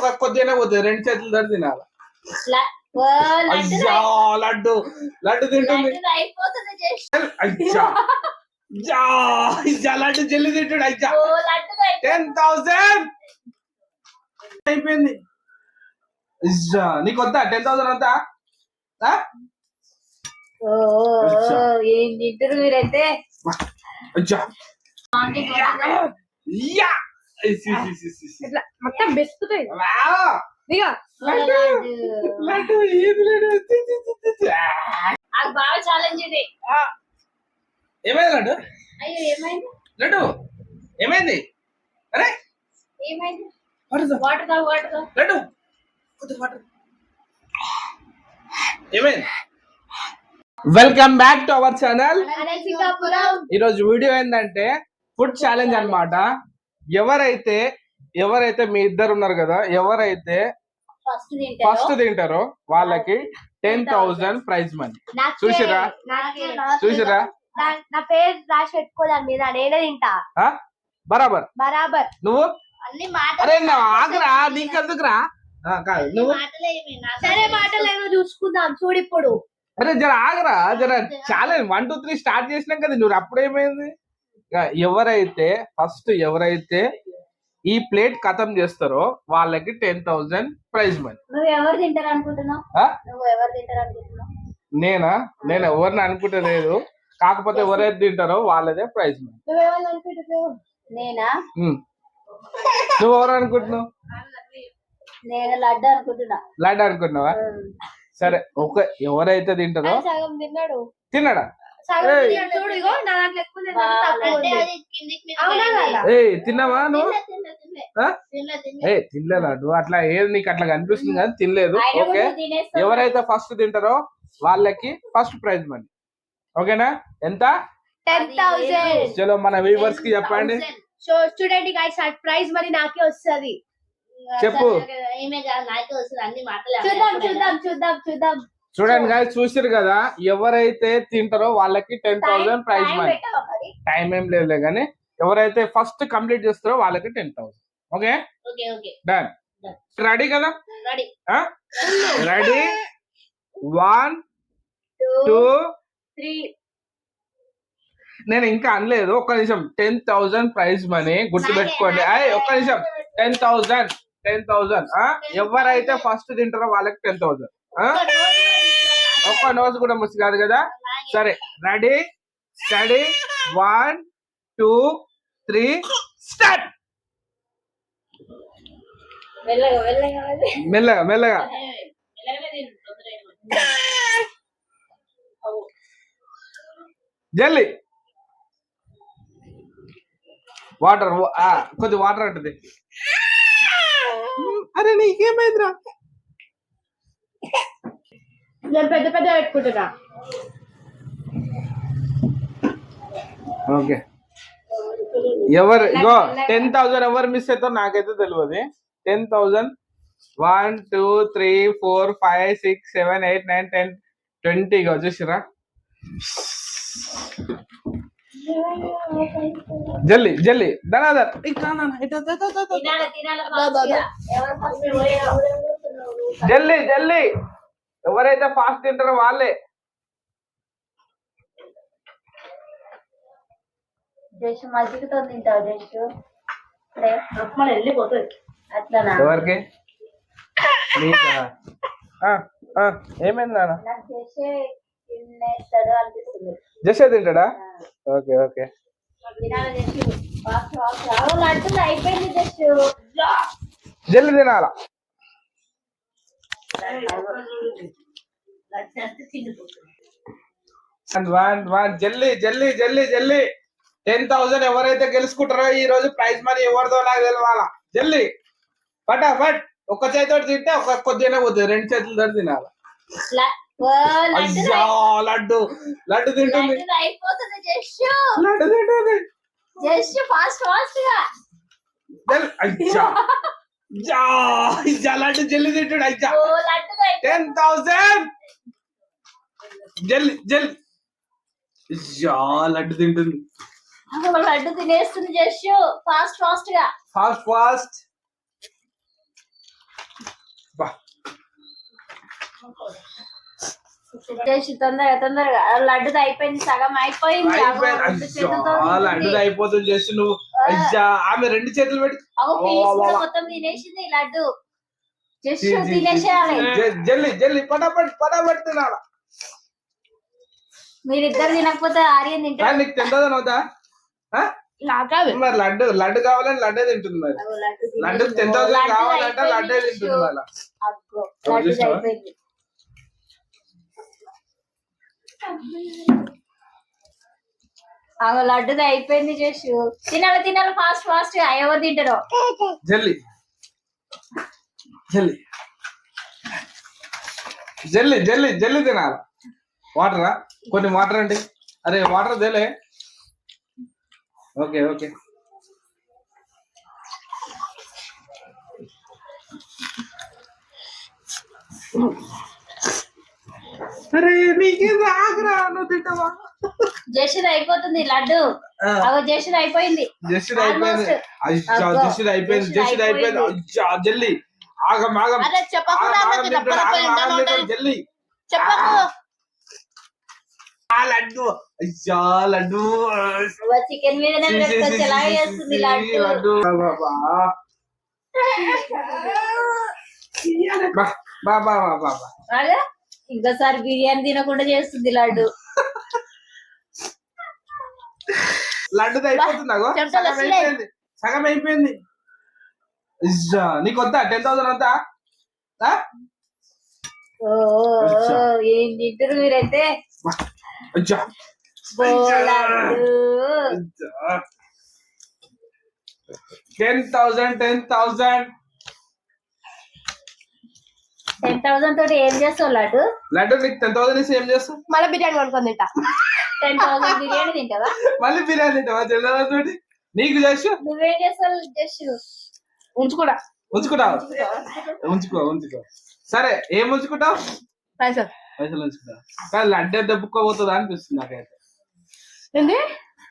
ఒక కొద్దిగానే పోతుంది. రెండు చేతులు తడి తినాలి? లడ్డు అయ్యా లడ్డు. లడ్డు తింటుంది. లడ్డు అయ్యా అయ్యా. జల్లి తింటాడు అయ్యా. టెన్ థౌసండ్ అయిపోయింది. నీకు వద్దా? టెన్ థౌసండ్ వద్దా? ఆ? ఓ, ఓ, ఓ, ఏం తింటారు మీరైతే? అయ్యా. ఇట్లా మొత్తం బెస్తుతాయి వావ్. ఇక లడ్డు. లడ్డు ఏది లడ్డు చి, చి, చి, చి, చి. ఆ. అది బాగా ఛాలెంజ్ ఇది ఏమైంది లడ్డు? అయ్యో ఏమైంది? లడ్డు ఏమైంది? అరే! ఏమైంది? వాటర్ లడ్డు ఏమైంది? Welcome back to our channel ఈరోజు వీడియో ఏంటంటే ఫుడ్ ఛాలెంజ్ అన్నమాట. ఎవరైతే ఎవరైతే మీ ఇద్దరు ఉన్నారు కదా ఎవరైతే ఫస్ట్ ఫస్ట్ తింటారు వాళ్ళకి టెన్ థౌసండ్ ప్రైజ్ మనీ. చూసిరా చూసిరా నా- నా పేరు రాసి పెట్టుకో దాని మీద నేనే తింటా. ఆ? బరాబర్. బరాబర్. నువ్వు? అరే నా ఆగరా నీకెందుకురా? ఆ, కాదు. నువ్వు? సరే మాటలేమో చూసుకుందాం. చూడు ఇప్పుడు. అరే జర ఆగరా జర challenge one two three start చేసినాం కదా నువ్వు అప్పుడేమైంది? ఎవరైతే ఫస్ట్ ఎవరైతే ఈ ప్లేట్ ఖతం చేస్తారో వాళ్ళకి టెన్ థౌసండ్ ప్రైజ్ మనీ. నేనా? నేను ఎవరిని అనుకుంటే లేదు కాకపోతే ఎవరైతే తింటారో వాళ్ళదే ప్రైజ్ మనీ. నువ్వు ఎవరు అనుకుంటున్నావు? నేనా లడ్డు అనుకుంటున్నా. లడ్డు అనుకుంటున్నావా? సరే ఓకే ఎవరైతే తింటారో తిన్నాడు? తిన్నావా నువ్వు? తినలే, తినలే, తినలే. ఆ? తినలే, తినలే. ఏ తినలేదు అట్లా ఏది నీకు అట్లా కనిపిస్తుంది కానీ తినలేదు. ఓకే. ఎవరైతే ఫస్ట్ తింటారో వాళ్ళకి ఫస్ట్ ప్రైజ్ మనీ. ఓకేనా? ఎంత? టెన్ థౌసండ్ చలో మన వ్యూవర్స్కి చెప్పండి. సో చూడండి సర్ప్రైజ్ మరి నాకే వస్తది. చెప్పు. ఏమే కాదు నాకే వస్తుంది అన్ని మాటలు చూద్దాం చూద్దాం చూద్దాం చూద్దాం. చూడండి గాయ చూసారు కదా ఎవరైతే తింటారో వాళ్ళకి ten thousand prize money? Time ఏం లేదులే కానీ ఎవరైతే ఫస్ట్ కంప్లీట్ చేస్తారో వాళ్ళకి ten thousand okay done. Ready కదా? Ready one two three. నేను ఇంకా అనలేదు ఒక్క నిమిషం. టెన్ థౌసండ్ ప్రైజ్ మనీ గుర్తు పెట్టుకోండి అయ్యి ఒక్క. నిమిషం. టెన్ థౌసండ్ టెన్ థౌసండ్ ఎవరైతే ఫస్ట్ తింటారో వాళ్ళకి టెన్ థౌసండ్ ఒక్క నోట్స్ కూడా ముసి కాదు కదా? సరే ready? Steady? One two three start. మెల్లగా మెల్లగా. జల్లి. వాటర్ కొద్ది వాటర్ అంటుంది. అరే నీకేమైందిరా? నేను పెద్ద పెద్ద పెట్టుకుంటున్నా. ఓకే. ఎవరు ఇగో టెన్ థౌసండ్ ఎవరు మిస్ అవుతారో నాకైతే తెలియదు ten thousand one two three four five six seven eight nine ten twenty ఇగో చూసిరా జల్లి జల్లి పోయారో. జల్లి జల్లి. ఎవరైతే ఫాస్ట్ తింటారో వాళ్ళే. జస్ట్ మజ్జిగతో తింటావు జస్ట్ వెళ్ళిపోతుంది ఎవరికి? నీకా? ఆ, ఆ, ఏమైంది నాన్న? జస్ట్ తింటాడా? Okay okay. తినాలి జస్ట్ ఫాస్ట్ ఫాస్ట్ అవు లడ్డు అయిపోయింది జస్ట్ జల్లి తినాలా వన్ వన్ జల్లి జల్లి జల్లి జల్లి. టెన్ థౌసండ్ ఎవరైతే గెలుచుకుంటారో ఈ రోజు ప్రైజ్ మనీ ఎవరిదో నాకు తెలవాలా? జల్లి. ఫటాఫట్ ఒక్క చేతితో తింటే ఒక కొద్దిగానే పోతుంది. రెండు చేతులతో తినాలి? లడ్డు లడ్డు. తింటుంది. లడ్డు అయిపోతుంది జస్ట్ లడ్డు తింటుంది. జస్ట్ ఫాస్ట్ ఫాస్ట్గా. అయ్యా. లడ్డు జల్లి తింటాడు అయ్యా. టెన్ థౌసండ్ జల్లి జల్లి. లడ్డు తింటుంది. లడ్డు తినేస్తుంది జస్ట్ ఫాస్ట్ ఫాస్ట్గా ఫాస్ట్ ఫాస్ట్. బా. చేసి తొందరగా తొందరగా. ఆ లడ్డుది అయిపోయింది సగం అయిపోయింది. తింటుంది. అయిపోతుంది చేసి నువ్వు. ఆమె రెండు చేతులు పెట్టి. మొత్తం తినేసింది లడ్డు. జస్ట్. తినేసేయాలి. జల్లి జల్లి పటాపట్ పటాపట్ తినాల మీరిద్దరు తినకపోతే ఆర్యన్ తింటారు? నీకు తింటదని అవుతా మరి లడ్డు లడ్డు కావాలని లడ్డే తింటుంది మరి. లడ్డు టెన్ థౌసండ్ కావాలంటే లడ్డే. తింటుంది వాళ్ళ అగ్గో అగో లడ్డుది అయిపోయింది చేసు తినాలి తినాలి ఫాస్ట్ ఫాస్ట్. అయ్యవ తింటారు? జల్లి. జల్లి. జల్లి జల్లి జల్లి తినాల. వాటరా? కొన్ని వాటర్ అండి. అరే వాటర్ తెలే. Okay okay. అరే నీకు నువ్వు జస్ట్ అయిపోతుంది లడ్డు. జస్ట్ అయిపోయింది. జస్ట్ అయిపోయింది. జస్ట్ అయిపోయింది జస్ట్ అయిపోయింది. జల్లి. ఆగం ఆగం. చెప్పకుండా జల్లి. చెప్పకు. లడ్డు. అయ్యా లడ్డు. చికెన్ లడ్డు. బాబా. బా. బా బా బా బా బా. అదే. ఇంకోసారి బిర్యానీ తినకుండా చేస్తుంది లడ్డు. లడ్డుది అయిపోతుంది సగం. అయిపోయింది. నీకు వద్దా టెన్ థౌసండ్ వద్దా ఏం తింటారు మీరైతే? Laddoo. Ten thousand ten thousand. Ten thousand తోటి ఏం చేస్తావు లడ్డు? లడ్డు నీకు టెన్ థౌసండ్ ఇస్తే ఏం చేస్తావు? మళ్ళీ బిర్యానీ కొనుక్కొని తింటా. టెన్ థౌసండ్ బిర్యానీ తింటావా? మళ్ళీ బిర్యానీ తింటావా? టెన్ థౌసండ్ తోటి నీకు చేసు నువ్వేం చేస్తావు జస్ట్ ఉంచుకున్నా ఉంచుకుంటావు? ఉంచుకో ఉంచుకో. సరే ఏం ఉంచుకుంటావు? పైసలు. పైసలు ఉంచుకుంటావు? కానీ లడ్డే దెబ్బకోపోతుందా అనిపిస్తుంది నాకైతే. ఏంది?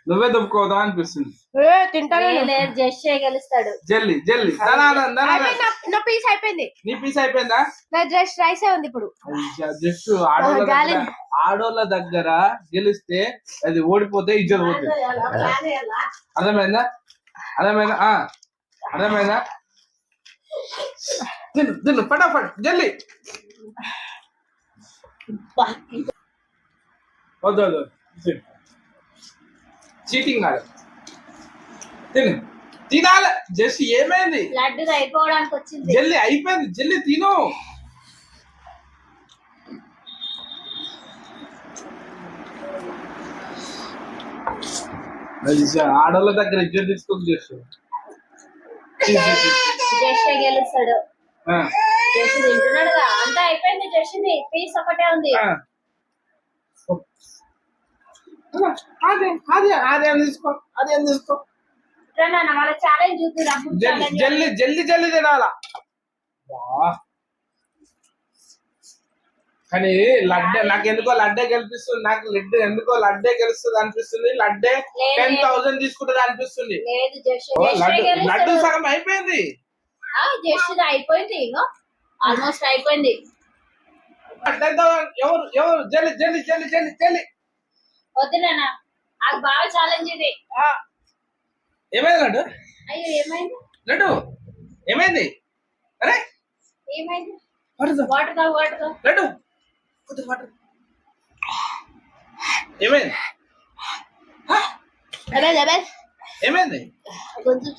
నువ్వే దెబ్బకోవుతావు అనిపిస్తుంది? ఏ తింటాను లేదు జస్ట్ గెలుస్తాడు జల్లి జల్లి. ధనాదన్, ధనాదన్. అయిపోయింది నా- నా పీస్ అయిపోయింది. నీ పీస్ అయిపోయిందా? నా రైసే ఉంది ఇప్పుడు. జస్ట్ ఆడోళ్ళ గాలి. దగ్గర ఆడోళ్ళ దగ్గర గెలిస్తే అది ఓడిపోతే ఇజ్జత్ పోతుంది అర్థమైందా? అర్థమైందా? ఆ, అర్థమైందా? తిను తిను ఫటాఫట్ జల్లి. వద్దు వద్దు. చీటింగ్ కాదు తిను. తినాలి. జస్ట్ ఏమైంది? లడ్డు అయిపోవడానికి వచ్చింది. జల్లి అయిపోయింది. జల్లి తిను. ఆడోళ్ళ దగ్గర ఇజ్జత్ తీసుకొని చేస్తాడు గెలుస్తాడు. తింటున్నాడుగా. అంతా అయిపోయింది పీస్ ఒకటే ఉంది. ఆ. అదే అదే తీసుకో అదే జల్లి జల్లి జల్లి జల్లి తినాలా. కానీ లడ్డే నాకు ఎందుకో లడ్డే గెలిపిస్తుంది నాకు లడ్డు ఎందుకో లడ్డే గెలుస్తుంది అనిపిస్తుంది లడ్డే. టెన్ థౌసండ్ తీసుకుంటుంది అనిపిస్తుంది. లడ్డు సగం అయిపోయింది. అయిపోయింది ఆల్మోస్ట్ అయిపోయింది. టెన్ థౌసండ్ ఎవరు ఎవరు? జల్లి జల్లి జల్లి జల్లి జల్లి వద్దు నాన్న. నాకు బాగా ఛాలెంజ్ ఇది. ఆ. ఏమైంది లడ్డు? అయ్యో ఏమైంది? లడ్డు ఏమైంది? అరే ఏమైంది? వాటర్. వాటర్ తా వాటర్ తా లడ్డు వాటర్. ఏమైంది? ఏమైంది? కొంచెం?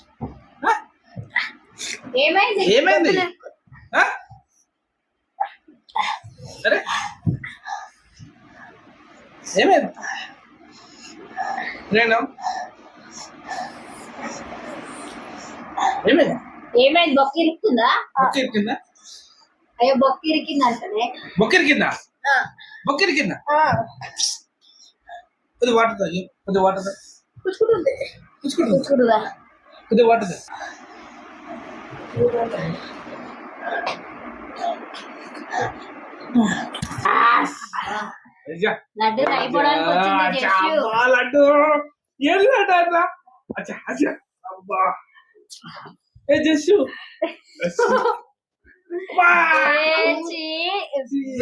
ఏమైంది? ఏమైంది? ఆ? అరే ఏమైంది నేను? ఏమైంది ఏమైంది? బొక్క ఇరుక్కుందా? బొక్కిరి కింద అయ్యో బొక్క ఇరికింది? అంటనే బొక్కిరి కింద బొక్కిరి కింద కొద్ది వాటర్ అయ్యో, కొద్ది వాటర్ తా. పుచ్చుకుంటుంది. పుచ్చుకుంటుంది. పుచ్చుకుంటుందా? కొద్ది వాటర్. అయ్యా. లడ్డు అయిపోవడానికి వచ్చింది అబ్బా, లడ్డు ఏం లడ్డు అట్లా అచ్చా అచ్చా అబ్బా ఏ జస్సు జస్సు. అబ్బా. ఏచి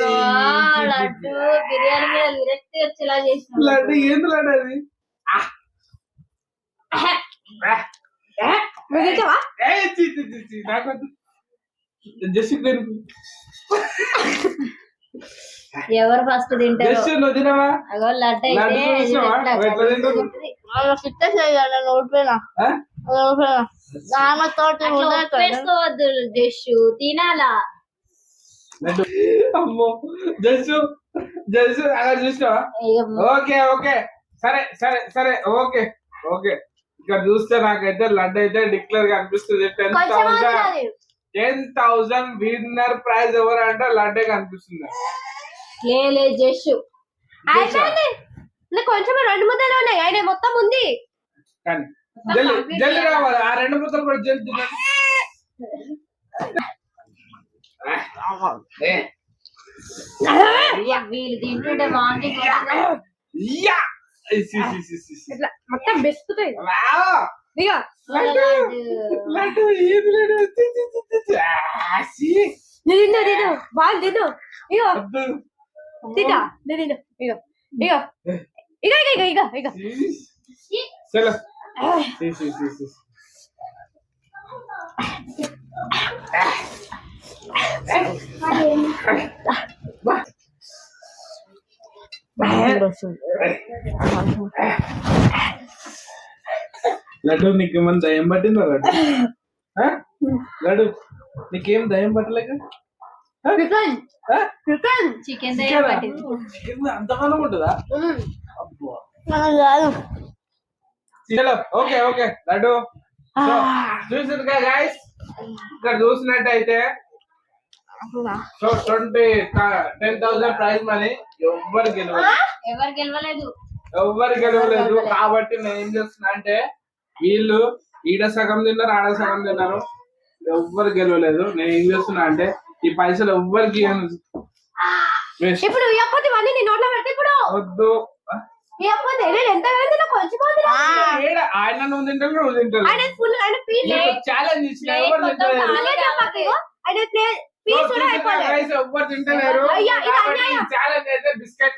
ఆ, లడ్డు బిర్యానీ మీద విరక్తి వచ్చేలా చేసిన లడ్డు ఏంది లడ్డు అది. ఆ. నువ్వు తింటావా ఏయ్, చి, చి, చి, చి, నాకొద్దు. జస్ట్ తిను. ఎవరు ఫస్ట్ తింటారు? అగో లడ్డు అయితే ఒప్పేసుకోవద్దు జస్సు తినాలా? అమ్మో జస్ట్ జస్ట్ అలా చూసినావా? Okay okay. సరే సరే సరే ఓకే ఓకే. ఇక్కడ చూస్తే నాకైతే లడ్డు అయితే డిక్లేర్గా అనిపిస్తుంది. టెన్ థౌసండ్ విన్నర్ ప్రైజ్ ఎవరు అంటే లడ్డే కనిపిస్తుంది. లేలే అయిపోయింది నాకు కొంచెం రెండు ముద్దలు ఉన్నాయి. ఆయన మొత్తం ఉంది. కానీ జల్లి జల్లి రావాలి. ఆ రెండు ముద్దలు కూడా వీళ్ళు తింటుంటే వాంటింగ్. ఇట్లా మొత్తం! ఇక లడ్డు ఏది లడ్డు చి, చి, చి, చి, చి. ఆ, సి. నువ్వు తిను తిను బాగా తిను ఇగో వద్దు. తిన్నా నువ్వు తిను ఇగో ఇగో ఇగో ఇగో ఇగో ఇగో సి. చలో సి, లడ్డు నీకేమన్నా దయ్యం పట్టిందా లడ్డు? లడ్డు నీకేం దయ్యం పట్టలేక? చికెన్. అంతగానం ఉంటుందా? చలో ఓకే ఓకే. లడ్డు. సో, చూసారు కదా guys? ఇక్కడ చూసినట్టయితే so twenty ten thousand prize money ఎవ్వరు గెలవలేదు. ఎవరు గెలవలేదు. ఎవ్వరు గెలవలేదు. కాబట్టి నేను ఏం చేస్తున్నా అంటే వీళ్ళు ఈడ సగం తిన్నారు ఆడ సగం తిన్నారు. ఎవ్వరు గెలవలేదు. నేను ఏం చేస్తున్నా అంటే ఈ పైసలు ఎవ్వరికి ఇప్పుడు ఇవ్వకపోతే ఇవన్నీ నీ నోట్లో పెట్టి ఇప్పుడు వద్దు. ఇవ్వకపోతే నేను ఎంత ఆయన నువ్వు తింటావు నువ్వు తింటావు ఆయన ఫుల్ ఆయన పీస్ ఛాలెంజ్ ఇచ్చిన ఎవరు తింటలేరు? ఆయన పీస్ కూడా అయిపోలేదు. Guys, ఎవ్వరు తింటలేరు. అయ్యా, ఇది అన్యాయం. ఛాలెంజ్ అయితే బిస్కెట్